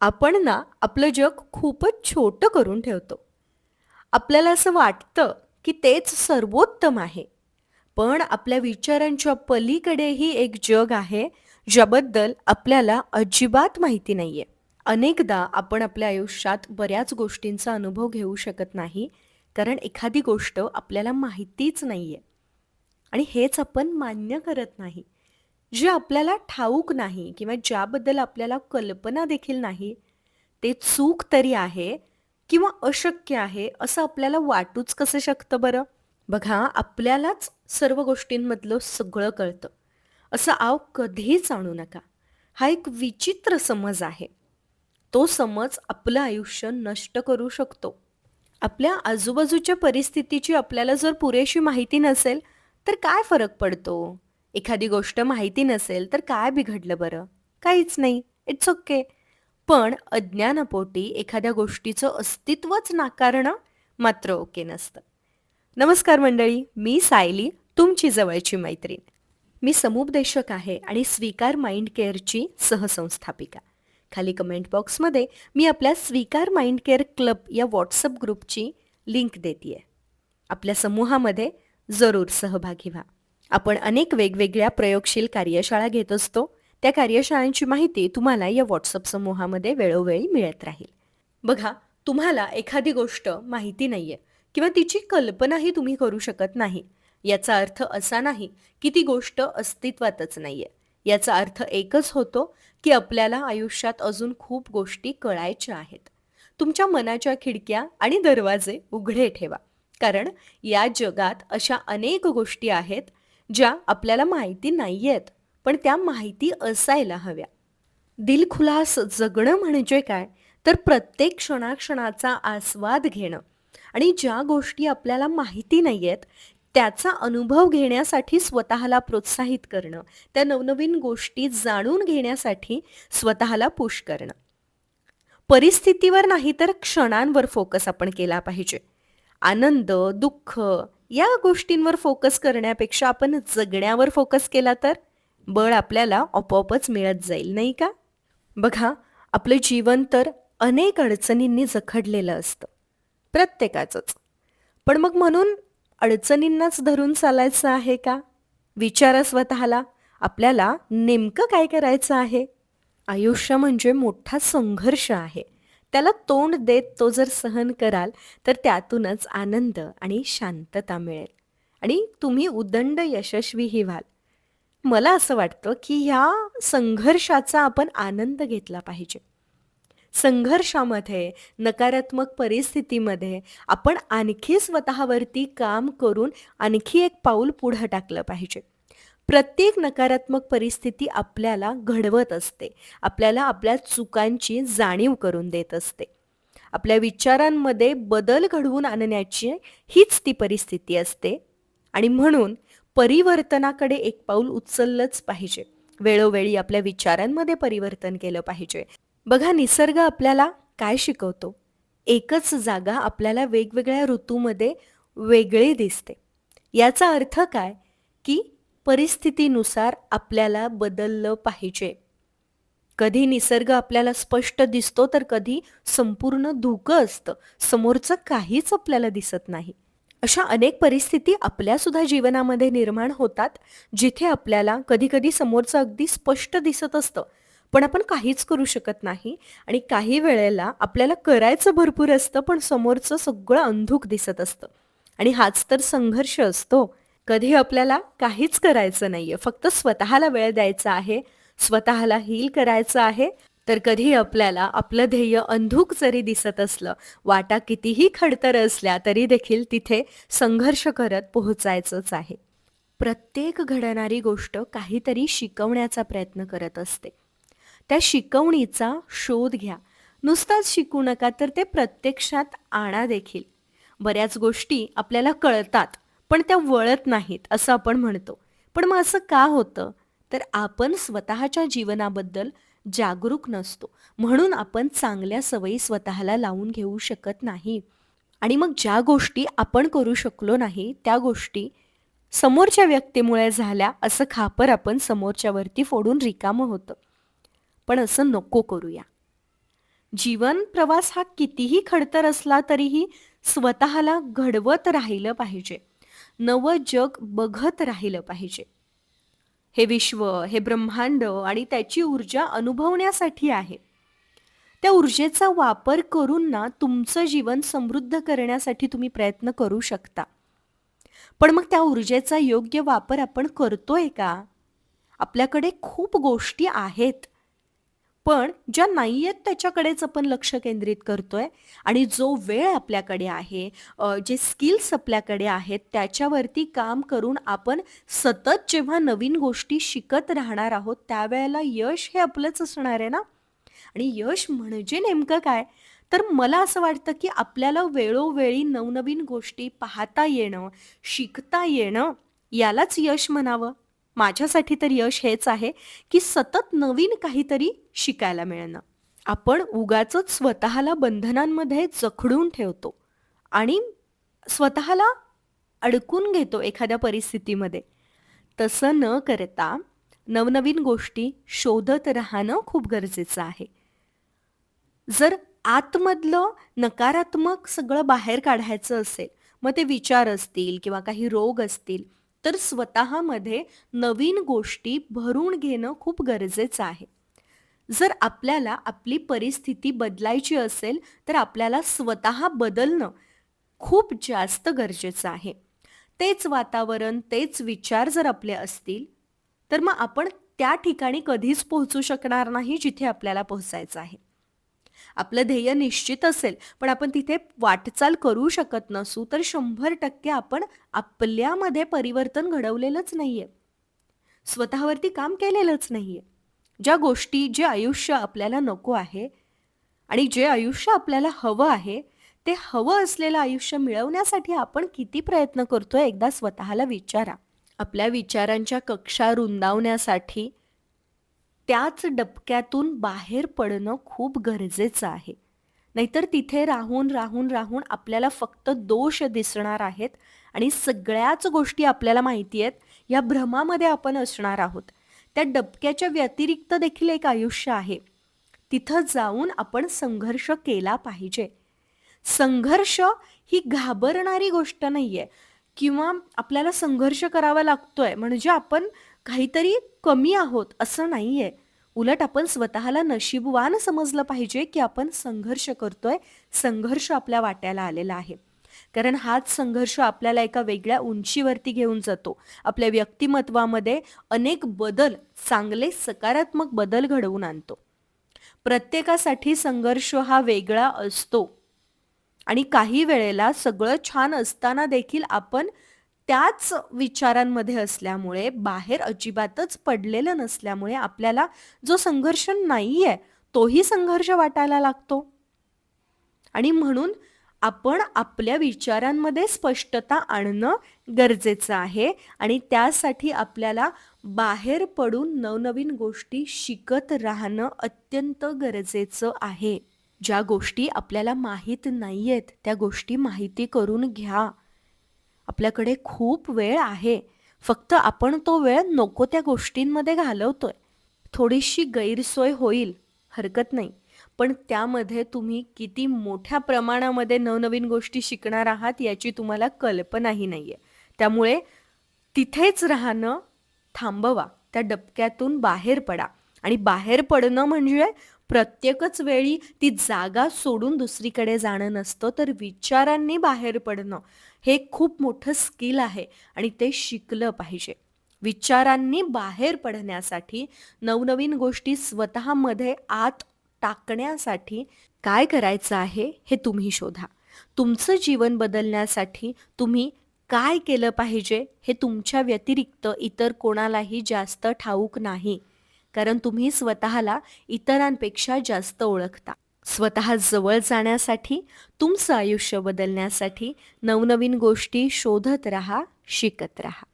आपण ना आपलं जग खूपच छोटं करून ठेवतो. आपल्याला असं वाटतं की तेच सर्वोत्तम आहे. पण आपल्या विचारांच्या पलीकडेही एक जग आहे ज्याबद्दल आपल्याला अजिबात माहिती नाही आहे अनेकदा आपण आपल्या आयुष्यात बऱ्याच गोष्टींचा अनुभव घेऊ शकत नाही कारण एखादी गोष्ट आपल्याला माहितीच नाही आहे आणि हेच आपण मान्य करत नाही. जे आपल्याला ठाऊक नाही किंवा ज्याबद्दल आपल्याला कल्पना देखील नाही ते चूक तरी आहे किंवा अशक्य आहे असं आपल्याला वाटूच कसं शकतं बरं? बघा आपल्यालाच सर्व गोष्टींमधलं सगळं कळतं. असं आव कधीच आणू नका. हा एक विचित्र समज आहे. तो समज आपलं आयुष्य नष्ट करू शकतो. आपल्या आजूबाजूच्या परिस्थितीची आपल्याला जर पुरेशी माहिती नसेल तर काय फरक पडतो? एखादी गोष्ट माहिती नसेल तर काय बिघडलं बरं? काहीच नाही. इट्स ओके पण अज्ञानापोटी एखाद्या गोष्टीचं अस्तित्वच नाकारणं मात्र ओके नसतं. नमस्कार मंडळी मी सायली तुमची जवळची मैत्रीण. मी समुपदेशक आहे आणि स्वीकार माइंड केअरची सहसंस्थापिका. खाली कमेंट बॉक्समध्ये मी आपल्या स्वीकार माइंड केअर क्लब या व्हॉट्सअप ग्रुपची लिंक देते आपल्या समूहामध्ये जरूर सहभागी व्हा. आपण अनेक वेगवेगळ्या प्रयोगशील कार्यशाळा घेत असतो. त्या कार्यशाळांची माहिती तुम्हाला या व्हॉट्सअप समूहामध्ये वेळोवेळी मिळत राहील. बघा तुम्हाला एखादी गोष्ट माहिती नाहीये किंवा तिची कल्पनाही तुम्ही करू शकत नाही. याचा अर्थ असा नाही की ती गोष्ट अस्तित्वातच नाहीये. याचा अर्थ एकच होतो की आपल्याला आयुष्यात अजून खूप गोष्टी कळायच्या आहेत. तुमच्या मनाच्या खिडक्या आणि दरवाजे उघडे ठेवा. कारण या जगात अशा अनेक गोष्टी आहेत ज्या आपल्याला माहिती नाही आहेत पण त्या माहिती असायला हव्या. दिलखुलास जगणं म्हणजे काय? तर प्रत्येक क्षणाक्षणाचा आस्वाद घेणं. आणि ज्या गोष्टी आपल्याला माहिती नाही आहेत त्याचा अनुभव घेण्यासाठी स्वतःला प्रोत्साहित करणं. त्या नवनवीन गोष्टी जाणून घेण्यासाठी स्वतःला पुश करणं. परिस्थितीवर नाही तर क्षणांवर फोकस आपण केला पाहिजे. आनंद दुःख या गोष्टींवर फोकस करण्यापेक्षा आपण जगण्यावर फोकस केला तर बळ आपल्याला आपोआपच मिळत जाईल नाही का? बघा आपलं जीवन तर अनेक अडचणींनी जखडलेलं असतं प्रत्येकाचंच. पण मग म्हणून अडचणींनाच धरून चालायचं आहे का? विचारा स्वतःला आपल्याला नेमकं काय करायचं आहे? आयुष्य म्हणजे मोठा संघर्ष आहे. त्याला तोंड देत तो जर सहन कराल तर त्यातूनच आनंद आणि शांतता मिळेल. आणि तुम्ही उदंड यशस्वीही व्हाल. मला असं वाटतं की ह्या संघर्षाचा आपण आनंद घेतला पाहिजे. संघर्षामध्ये नकारात्मक परिस्थितीमध्ये आपण आणखी स्वतःवरती काम करून आणखी एक पाऊल पुढं टाकलं पाहिजे. प्रत्येक नकारात्मक परिस्थिती आपल्याला घडवत असते. आपल्याला आपल्या चुकांची जाणीव करून देत असते. आपल्या विचारांमध्ये बदल घडवून आणण्याची हीच ती परिस्थिती असते. आणि म्हणून परिवर्तनाकडे एक पाऊल उचललंच पाहिजे. वेळोवेळी आपल्या विचारांमध्ये परिवर्तन केलं पाहिजे. बघा निसर्ग आपल्याला काय शिकवतो? एकच जागा आपल्याला वेगवेगळ्या ऋतूमध्ये वेगळी दिसते. याचा अर्थ काय? की परिस्थितीनुसार आपल्याला बदललं पाहिजे. कधी निसर्ग आपल्याला स्पष्ट दिसतो तर कधी संपूर्ण धुकं असतं. समोरचं काहीच आपल्याला दिसत नाही. अशा अनेक परिस्थिती आपल्यासुद्धा जीवनामध्ये निर्माण होतात जिथे आपल्याला कधीकधी समोरचं अगदी स्पष्ट दिसत असतं. पण आपण काहीच करू शकत नाही आणि काही वेळेला आपल्याला करायचं भरपूर असतं पण समोरचं सगळं अंधुक दिसत असतं. आणि हाच तर संघर्ष असतो. कधी आपल्याला काहीच करायचं नाहीये. फक्त स्वतःला वेळ द्यायचा आहे स्वतःला हील करायचं आहे तर कधी आपल्याला आपलं ध्येय अंधुक जरी दिसत असलं वाटा कितीही खडतर असल्या तरी देखील तिथे संघर्ष करत पोहोचायचंच आहे. प्रत्येक घडणारी गोष्ट काहीतरी शिकवण्याचा प्रयत्न करत असते. त्या शिकवणीचा शोध घ्या. नुसताच शिकू नका तर ते प्रत्यक्षात आणा देखील. बऱ्याच गोष्टी आपल्याला कळतात. पण त्या वळत नाहीत असं आपण म्हणतो. पण मग असं का होतं? तर आपण स्वतःच्या जीवनाबद्दल जागरूक नसतो. म्हणून आपण चांगल्या सवयी स्वतःला लावून घेऊ शकत नाही. आणि मग ज्या गोष्टी आपण करू शकलो नाही त्या गोष्टी समोरच्या व्यक्तीमुळे झाल्या असं खापर आपण समोरच्यावरती फोडून रिकामं होतं. पण असं नको करूया. जीवन प्रवास हा कितीही खडतर असला तरीही स्वतःला घडवत राहिलं पाहिजे. नवं जग बघत राहिलं पाहिजे. हे विश्व हे ब्रह्मांड आणि त्याची ऊर्जा अनुभवण्यासाठी आहे. त्या ऊर्जेचा वापर करून ना तुमचं जीवन समृद्ध करण्यासाठी तुम्ही प्रयत्न करू शकता. पण मग त्या ऊर्जेचा योग्य वापर आपण करतोय का? आपल्याकडे खूप गोष्टी आहेत. पण ज्या नाही आहेत त्याच्याकडेच आपण लक्ष केंद्रित करतोय आणि जो वेळ आपल्याकडे आहे जे स्किल्स आपल्याकडे आहेत त्याच्यावरती काम करून आपण सतत जेव्हा नवीन गोष्टी शिकत राहणार आहोत त्यावेळेला यश हे आपलंच असणार आहे ना? आणि यश म्हणजे नेमकं काय? तर मला असं वाटतं की आपल्याला वेळोवेळी नवनवीन गोष्टी पाहता येणं शिकता येणं यालाच यश म्हणावं. माझ्यासाठी तर यश हेच आहे की सतत नवीन काहीतरी शिकायला मिळणं. आपण उगाच स्वतःला बंधनांमध्ये जखडून ठेवतो आणि स्वतःला अडकून घेतो एखाद्या परिस्थितीमध्ये. तसं न करता नवनवीन गोष्टी शोधत राहणं खूप गरजेचं आहे. जर आतमधलं नकारात्मक सगळं बाहेर काढायचं असेल मग ते विचार असतील किंवा काही रोग असतील तर स्वतःमध्ये नवीन गोष्टी भरून घेणं खूप गरजेचं आहे. जर आपल्याला आपली परिस्थिती बदलायची असेल तर आपल्याला स्वतः बदलणं खूप जास्त गरजेचं आहे. तेच वातावरण तेच विचार जर आपले असतील तर मग आपण त्या ठिकाणी कधीच पोहोचू शकणार नाही जिथे आपल्याला पोहोचायचं आहे. आपलं ध्येय निश्चित असेल पण आपण तिथे वाटचाल करू शकत नसू तर शंभर टक्के आपण आपल्यामध्ये परिवर्तन घडवलेलंच नाहीये. स्वतःवरती काम केलेलंच नाहीये. ज्या गोष्टी जे आयुष्य आपल्याला नको आहे आणि जे आयुष्य आपल्याला हवं आहे ते हवं असलेलं आयुष्य मिळवण्यासाठी आपण किती प्रयत्न करतोय एकदा स्वतःला विचारा. आपल्या विचारांच्या कक्षा रुंदावण्यासाठी त्याच डबक्यातून बाहेर पडणं खूप गरजेचं आहे. नाहीतर तिथे राहून राहून राहून आपल्याला फक्त दोष दिसणार आहेत आणि सगळ्याच गोष्टी आपल्याला माहिती आहेत या भ्रमामध्ये आपण असणार आहोत. त्या डबक्याच्या व्यतिरिक्त देखील एक आयुष्य आहे. तिथं जाऊन आपण संघर्ष केला पाहिजे. संघर्ष ही घाबरणारी गोष्ट नाही आहे किंवा आपल्याला संघर्ष करावा लागतोय. म्हणजे आपण काहीतरी कमी आहोत असं नाही आहे उलट आपण स्वतःला नशीबवान समजलं पाहिजे की आपण संघर्ष करतोय संघर्ष आपल्या वाट्याला आलेला आहे. कारण हाच संघर्ष आपल्याला एका वेगळ्या उंचीवरती घेऊन जातो. आपल्या व्यक्तिमत्वामध्ये अनेक बदल चांगले सकारात्मक बदल घडवून आणतो. प्रत्येकासाठी संघर्ष हा वेगळा असतो. आणि काही वेळेला सगळं छान असताना देखील आपण त्याच विचारांमध्ये असल्यामुळे बाहेर अजिबातच पडलेलं नसल्यामुळे आपल्याला जो संघर्ष नाही आहे तोही संघर्ष वाटायला लागतो. आणि म्हणून आपण आपल्या विचारांमध्ये स्पष्टता आणणं गरजेचं आहे आणि त्यासाठी आपल्याला बाहेर पडून नवनवीन गोष्टी शिकत राहणं अत्यंत गरजेचं आहे. ज्या गोष्टी आपल्याला माहीत नाही आहेत त्या गोष्टी माहिती करून घ्या. आपल्याकडे खूप वेळ आहे. फक्त आपण तो वेळ नको त्या गोष्टींमध्ये घालवतोय. थोडीशी गैरसोय होईल हरकत नाही. पण त्यामध्ये तुम्ही किती मोठ्या प्रमाणामध्ये नवनवीन गोष्टी शिकणार आहात याची तुम्हाला कल्पनाही नाहीये. त्यामुळे तिथेच राहणं थांबवा. त्या डबक्यातून बाहेर पडा. आणि बाहेर पडणं म्हणजे प्रत्येकच वेळी ती जागा सोडून दुसरीकडे जाणं नसतं तर विचारांनी बाहेर पडणं हे खूप मोठं स्किल आहे आणि ते शिकलं पाहिजे. विचारांनी बाहेर पडण्यासाठी नवनवीन गोष्टी स्वतःमध्ये आत टाकण्यासाठी काय करायचं आहे हे तुम्ही शोधा. तुमचं जीवन बदलण्यासाठी तुम्ही काय केलं पाहिजे हे तुमच्या व्यतिरिक्त इतर कोणालाही जास्त ठाऊक नाही. कारण तुम्ही स्वतःला इतरांपेक्षा जास्त ओळखता. स्वतः जवळ जाण्यासाठी तुमचं आयुष्य बदलण्यासाठी नवनवीन गोष्टी शोधत राहा शिकत राहा.